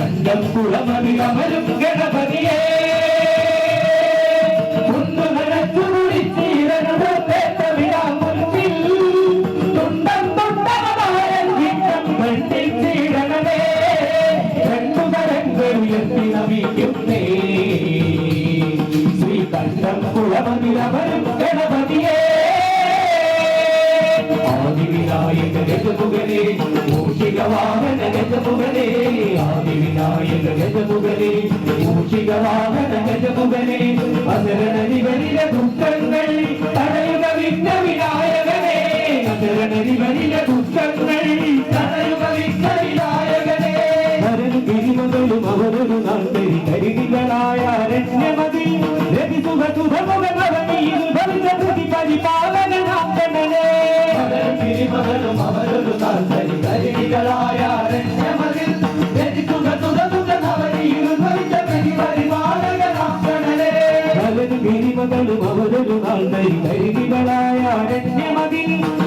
கண்டம் குளமதி அமரும் கணபதியே ஸ்ரீகண்டம் குளமதிரவரும் கணபதியே. ஆதி விநாயகர் எது புகழே? மூஷிக வாகன கஜ புகழே ஆதி விநாயக கஜ புகழே மூஷிக வாகன கஜ புகழே அசரணி வலில துக்கங்கள் தடையுக விக்ன விநாயகனே அசரணி வலில துக்கங்கள் தடையுக விக்ன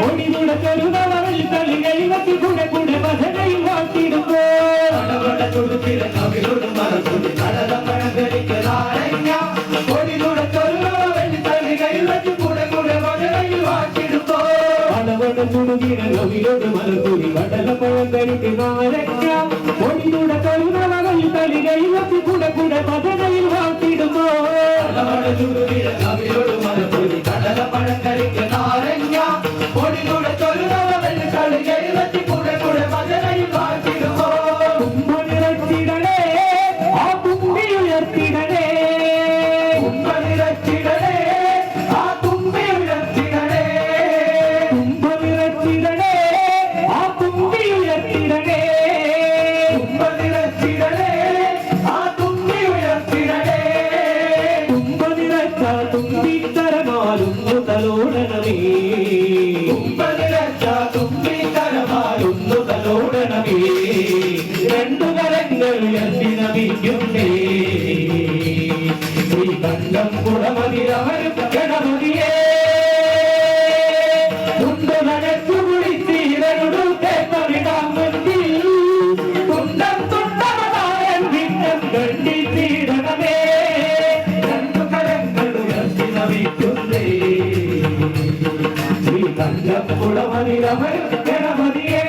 பொடிதுட தெருதல் அவள் தலிகை வச்சு கூட கூட வசனை வாட்டிடுங்கோ துடுக்கிற கவிழோடு மரபு கடல பழங்களிக்கிறாரையா பொடிதுட தெருதல் அவள் தலிகை வச்சு கூட கூட வசனை வாட்டிடுங்கோ பலவட துடுக்கிற கவிழோடு மரபு கடல பழங்களிக்கிறாரையா பொடிதுட தெருதல் அவள் தலிகை வச்சு கூட கூட வசனையில் வாட்டிடுங்கோ பலவட துடுக்கிற கவிழோடு மரபு തുമ്പിത്തരമാലും തലോടണമേ. കുമ്പതിരച്ച തുമ്പിത്തരമാലുന്നു തലോടണമേ. രണ്ടു കരങ്ങൾ എന്തിനവിയുണ്ടേ ശ്രീകണ്ഠം കുടമതിരവൻ సంగమిస్తుంది శ్రీ రంగపుడమని రమణి గణమనియే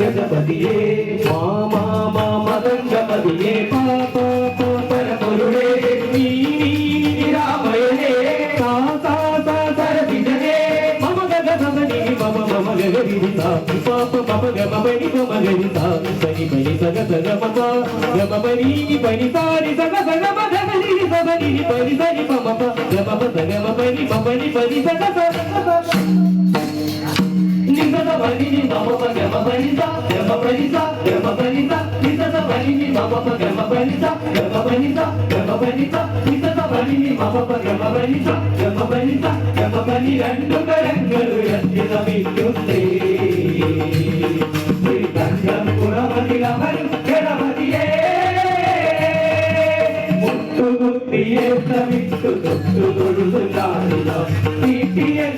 గణపతియే మా మా మా మదంగపతియే పాప పరపరుడే నీ గగరి సా పాప మమ గమ పని మమ గరి సా పని సగ సగ మమ గమ పని పని సారి సగ సగ మగ గరి సగ ని పని సరి మమ ప గమ సగ మమ ప గమ గమ గమ మమ ప గమ గమ గమ మబలిని మబప గమబలిత గమబలిత గమబలి రెండు కరంగలు రంజితమి చూస్తే శ్రీతంగం గుణమతి రమలు గణమతియే ముట్టు గుప్పియే సమిట్టు తొట్టు తొడుగు నాడుల పీటియే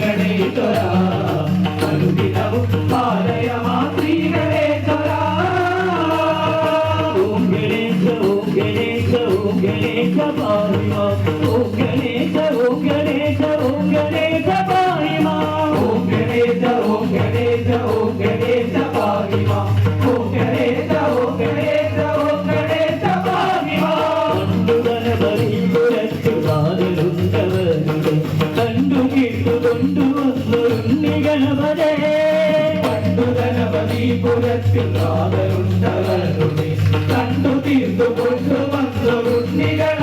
ಗಣೇಶ್ವರ గణపదే కండు గణపతి పురత్తిలాదరుండవరుణి కండు తీర్దు పొందు మంత్రుణ్ణి గణ